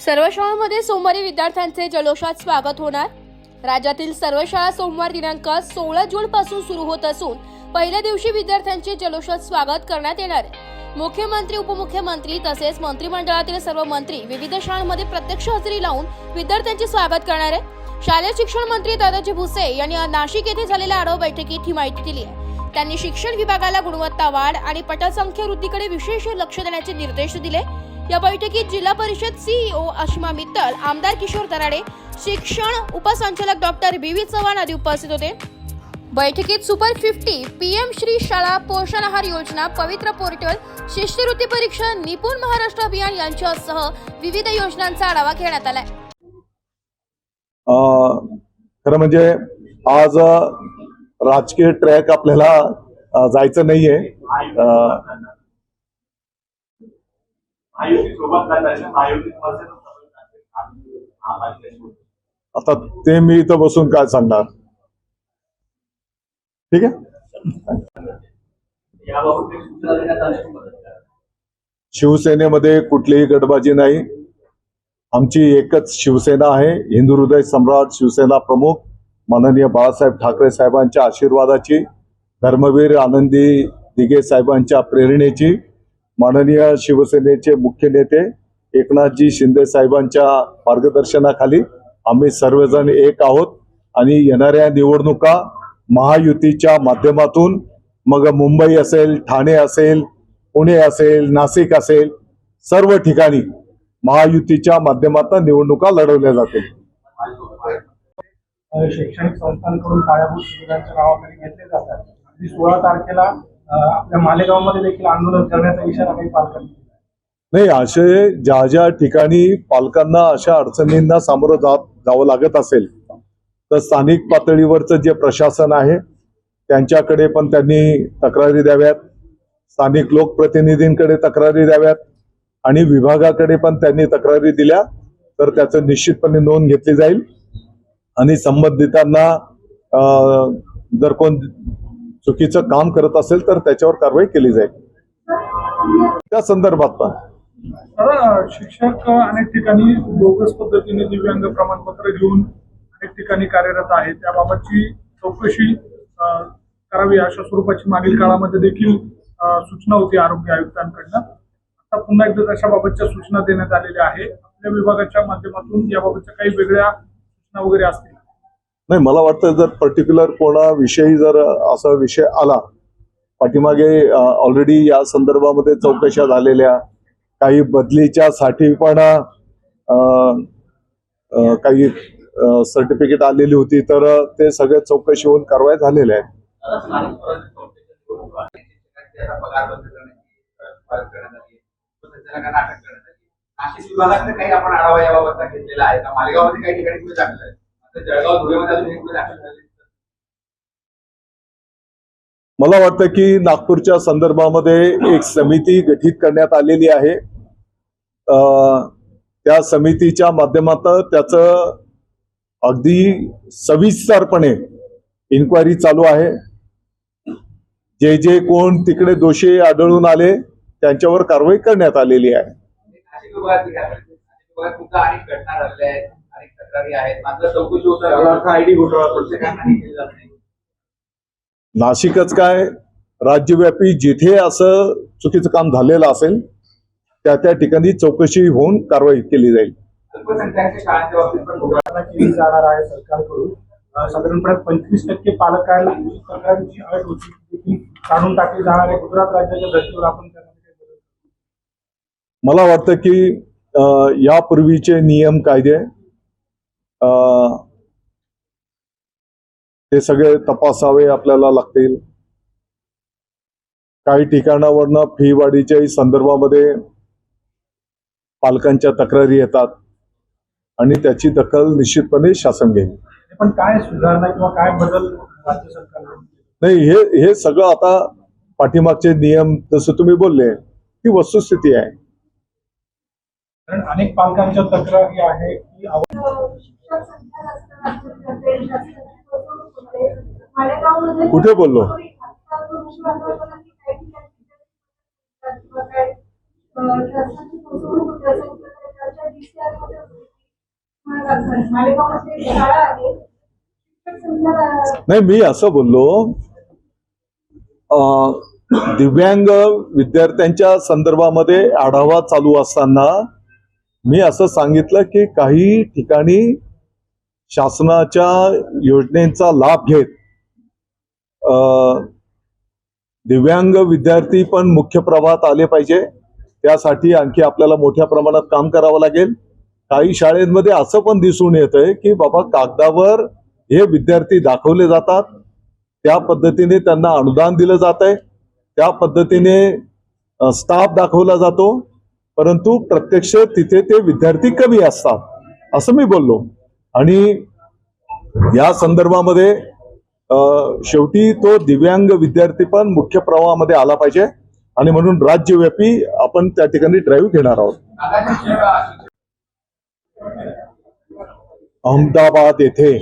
सर्व शाळांमध्ये सोमवारी विद्यार्थ्यांचे जल्लोषात स्वागत होणार. राज्यातील सर्व शाळा सोमवार दिनांक सोळा जून पासून सुरू होत असून पहिल्या दिवशी विद्यार्थ्यांचे जल्लोषात स्वागत करण्यात येणार आहे. मुख्यमंत्री उपमुख्यमंत्री तसेच मंत्रिमंडळातील सर्व मंत्री विविध शाळांमध्ये प्रत्यक्ष हजेरी लावून विद्यार्थ्यांचे स्वागत करणार आहे शालेय शिक्षण मंत्री दादाजी भुसे यांनी नाशिक येथे झालेल्या आढावा बैठकीत ही माहिती दिली आहे. त्यांनी शिक्षण विभागाला गुणवत्ता वाढ आणि पटसंख्या वृद्धीकडे विशेष लक्ष देण्याचे निर्देश दिले. या बैठकीत जिल्हा परिषद सीईओ अश्मा मित्तल आमदार किशोर दराडे शिक्षण उपसंचालक डॉक्टर बी व्ही चव्हाण आदी उपस्थित होते. बैठकीत सुपर फिफ्टी पीएम श्री शाळा पोषण आहार योजना पवित्र पोर्टल शिष्यवृत्ती परीक्षा निपुण महाराष्ट्र अभियान यांच्यासह विविध योजनांचा आढावा घेण्यात आलाय. खरं म्हणजे आज राजकीय ट्रॅक आपल्याला जायचं नाहीये अं, महायुतीसोबत नाही जायचं महायुतीमध्ये आता ते मी इथं बसून काय सांगणार? ठीक आहे. शिवसेनेमध्ये कुठलीही गटबाजी नाही. आमची एकच शिवसेना आहे हिंदू हृदय सम्राट शिवसेना प्रमुख माननीय बाळासाहेब ठाकरे साहेबांच्या आशीर्वादाची धर्मवीर आनंदी दिघे साहेबांच्या प्रेरणेची माननीय शिवसेनेचे मुख्य नेते एकनाथजी शिंदे साहेबांच्या मार्गदर्शनाखाली आम्ही सर्वजण एक आहोत आणि येणाऱ्या निवडणुका महायुतीच्या माध्यमातून मग मुंबई असेल ठाणे असेल पुणे असेल नाशिक असेल सर्व ठिकाणी महायुतीच्या माध्यमातून निवडणुका लढवल्या जातील. शैक्षणिक संस्थांकडून पायाभूत सुविधांच्या नावाखाली घेतले जातात. सोळा तारखेला आपल्या मालेगावमध्ये देखील आंदोलन करण्याचा इशारा काही पालकांनी नाही असे ज्या ज्या ठिकाणी पालकांना अशा अडचणींना सामोरं जा जावं लागत असेल तर स्थानिक पातळीवरचं जे प्रशासन आहे त्यांच्याकडे पण त्यांनी तक्रारी द्याव्यात. स्थानिक लोकप्रतिनिधींकडे तक्रारी द्याव्यात. आणि विभागाकडे पण त्यांनी तक्रारी दिल्या तर त्याचं निश्चितपणे नोंद घेतली जाईल. आणि संबंधितांना जर कोण चुकीचं काम करत असेल तर त्याच्यावर कारवाई केली जाईल. त्या संदर्भात पण. तर शिक्षक अनेक ठिकाणी बोगस पद्धतीने दिव्यांग प्रमाणपत्र घेऊन अनेक ठिकाणी कार्यरत आहेत. त्याबाबतची चौकशी करावी अशा स्वरूपाची मागील काळामध्ये देखील सूचना होती आरोग्य आयुक्तांकडनं. आता पुन्हा एकदा तशा बाबतच्या सूचना देण्यात आलेल्या आहे आपल्या विभागाच्या माध्यमातून याबाबतच्या काही वेगळ्या सूचना वगैरे असतील. नाही मला वाटतं जर पर्टिक्युलर कोणाविषयी जर असा विषय आला पाठीमागे ऑलरेडी या संदर्भामध्ये चौकशा झालेल्या काही बदलीच्या साठी पण काही सर्टिफिकेट आलेली होती तर ते सगळे चौकशी होऊन कारवाई झालेल्या आहेत मला वाटतं की नागपूरच्या संदर्भामध्ये एक समिती गठीत करण्यात आलेली आहे. अं, त्या समितीच्या माध्यमातून त्याचं अगदी सविस्तरपणे इन्क्वायरी चालू आहे. जे जे कोण तिकडे दोषी आढळून आले त्यांच्यावर कारवाई करण्यात आलेली आहे. अनेक तक्रारी आहेत. मात्र चौकशी होत आयडी घोटाळा हे केलं जात नाही. नाशिकच काय? राज्यव्यापी जिथे असं चुकीचं काम झालेलं असेल त्या त्या ठिकाणी चौकशी होऊन कारवाई केली जाईल. जाणार आहे सरकारकडून. साधारणपणे पंचवीस टक्के पालकांची तक्रारीची अट होती. ती देखील काढून टाकली जाणार आहे. गुजरात राज्याच्या आपण. मला वाटतं की यापूर्वीचे नियम कायदे ते सगळे तपासावे आपल्याला लागतील. काही ठिकाणावरनं फी वाढीच्याही संदर्भामध्ये पालकांच्या तक्रारी येतात आणि त्याची दखल निश्चितपणे शासन घेईल. पण काय सुधारणा किंवा काय बदल राज्य? नाही हे हे सगळं आता पाठीमागचे नियम जसं तुम्ही बोलले ती वस्तुस्थिती आहे. कारण अनेक पालकांच्या तक्रारी आहे की कुठे बोललो? नाही मी असं बोललो अं, दिव्यांग विद्यार्थ्यांच्या संदर्भामध्ये आढावा चालू असताना मी असं सांगितलं की काही ठिकाणी शासनाच्या योजनेचा लाभ घेत अं, दिव्यांग विद्यार्थी पण मुख्य प्रवाहात आले पाहिजे. त्यासाठी आणखी आपल्याला मोठ्या प्रमाणात काम करावं लागेल. काही शाळेमध्ये असं पण दिसून येतंय की बाबा कागदावर हे विद्यार्थी दाखवले जातात. त्या पद्धतीने त्यांना अनुदान दिलं जात आहे त्या पद्धतीने स्टाफ दाखवला जातो. परंतु प्रत्यक्ष तिथे ते विद्यार्थी कमी असतात. असं मी बोललो. आणि या संदर्भामध्ये शेवटी तो दिव्यांग विद्यार्थी पण मुख्य प्रवाहामध्ये आला पाहिजे. आणि म्हणून राज्यव्यापी आपण त्या ठिकाणी ड्राईव्ह घेणार आहोत. अहमदाबाद येथे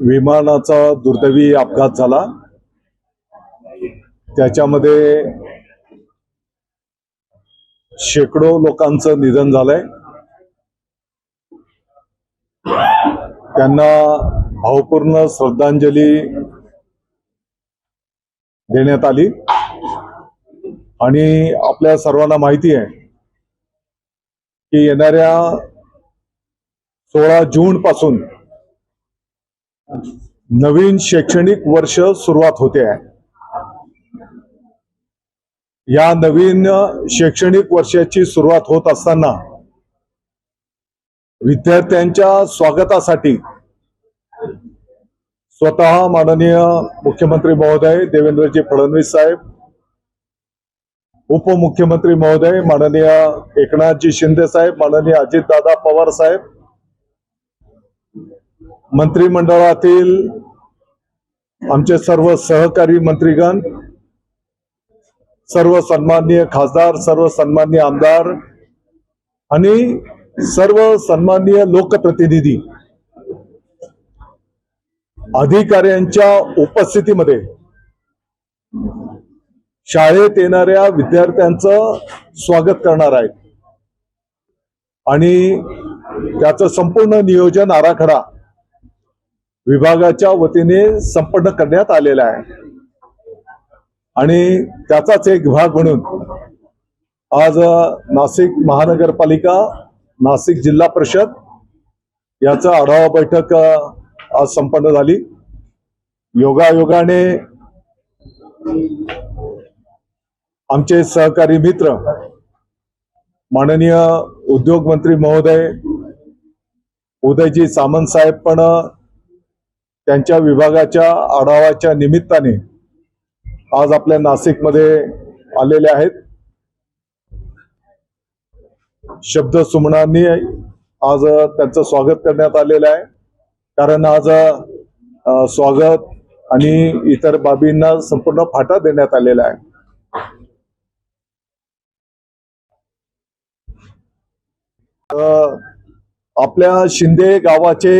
विमानाचा दुर्दैवी अपघात झाला. त्याच्यामध्ये शेकडो लोकांचं निधन झालंय. त्यांना भावपूर्ण श्रद्धांजली देण्यात आली. आणि आपल्या सर्वांना माहिती आहे की येणाऱ्या सोळा जून पासून नवीन शैक्षणिक वर्ष सुरुवात होते आहे. या नवीन शैक्षणिक वर्षाची सुरुवात होत असताना विद्यार्थ्यांच्या स्वागतासाठी स्वतः माननीय मुख्यमंत्री महोदय देवेंद्रजी फडणवीस साहेब उपमुख्यमंत्री महोदय माननीय एकनाथजी शिंदे साहेब माननीय अजितदादा पवार साहेब मंत्रिमंडळातील आमचे सर्व सहकारी मंत्रीगण सर्व सन्माननीय खासदार सर्व सन्माननीय आमदार आणि सर्व सन्माननीय लोकप्रतिनिधी अधिकाऱ्यांच्या उपस्थितीमध्ये शाळेत येणाऱ्या विद्यार्थ्यांचं स्वागत करणार आहेत. आणि त्याचं संपूर्ण नियोजन आराखडा विभागाच्या वतीने संपन्न करण्यात आलेला आहे. आणि त्याचाच एक भाग म्हणून आज नाशिक महानगरपालिका नाशिक जिल्हा परिषद याचं आढावा बैठक आज संपन्न झाली. योगायोगाने आमचे सहकारी मित्र माननीय उद्योग मंत्री महोदय उदयजी सामंत साहेब पण त्यांच्या विभागाच्या आढावाच्या निमित्ताने आज आपल्या नाशिकमध्ये आलेले आहेत. शब्द सुमनांनी आज त्यांचं स्वागत करण्यात आलेलं आहे. कारण आज स्वागत आणि इतर बाबींना संपूर्ण फाटा देण्यात आलेला आहे. आपल्या शिंदे गावाचे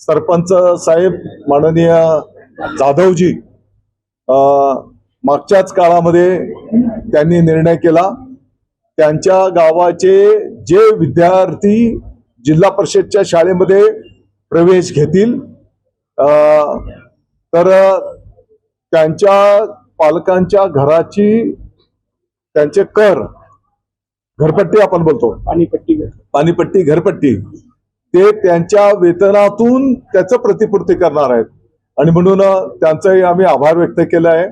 सरपंच साहेब माननीय जाधवजी मागच्याच काळामध्ये त्यांनी निर्णय केला. त्यांच्या गावाचे जे विद्यार्थी जिल्हा परिषदच्या शाळेमध्ये प्रवेश घेतील अ, तर त्यांच्या पालकांच्या घराची त्यांचे कर घरपट्टी आपण बोलतो. पाणीपट्टी पाणीपट्टी घरपट्टी ते त्यांच्या वेतनातून त्याचं प्रतिपूर्ती करणार आहेत. आणि म्हणून त्यांचंही आम्ही आभार व्यक्त केलं आहे.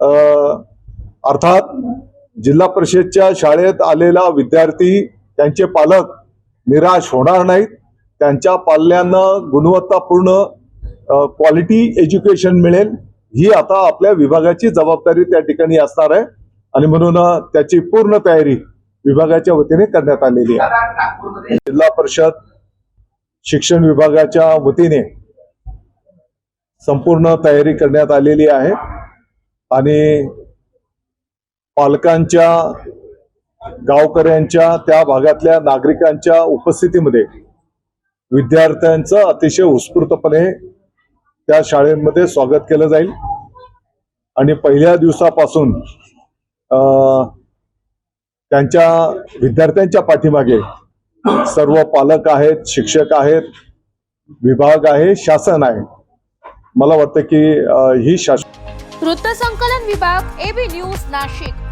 अर्थात जिल्हा परिषदच्या शाळेत आलेला विद्यार्थी त्यांचे पालक निराश होणार नाहीत. त्यांच्या पाल्यांना गुणवत्तापूर्ण क्वालिटी एज्युकेशन मिळेल. ही आता आपल्या विभागाची जबाबदारी त्या ठिकाणी असणार आहे. आणि म्हणून त्याची पूर्ण तयारी विभागाच्या वतीने करण्यात आलेली आहे. जिल्हा परिषद शिक्षण विभागाच्या वतीने संपूर्ण तयारी करण्यात आलेली आहे. आणि पालकांच्या गावकऱ्यांच्या त्या भागातल्या नागरिकांच्या उपस्थितीमध्ये विद्यार्थ्यांचं अतिशय उत्स्फूर्तपणे त्या शाळेमध्ये स्वागत केलं जाईल. आणि पहिल्या दिवसापासून अं, त्यांच्या विद्यार्थ्यांच्या पाठीमागे सर्व पालक आहेत शिक्षक आहेत विभाग आहे शासन आहे. मला वाटतं की ही शासन वृत्तसंकलन विभाग एबी न्यूज नाशिक.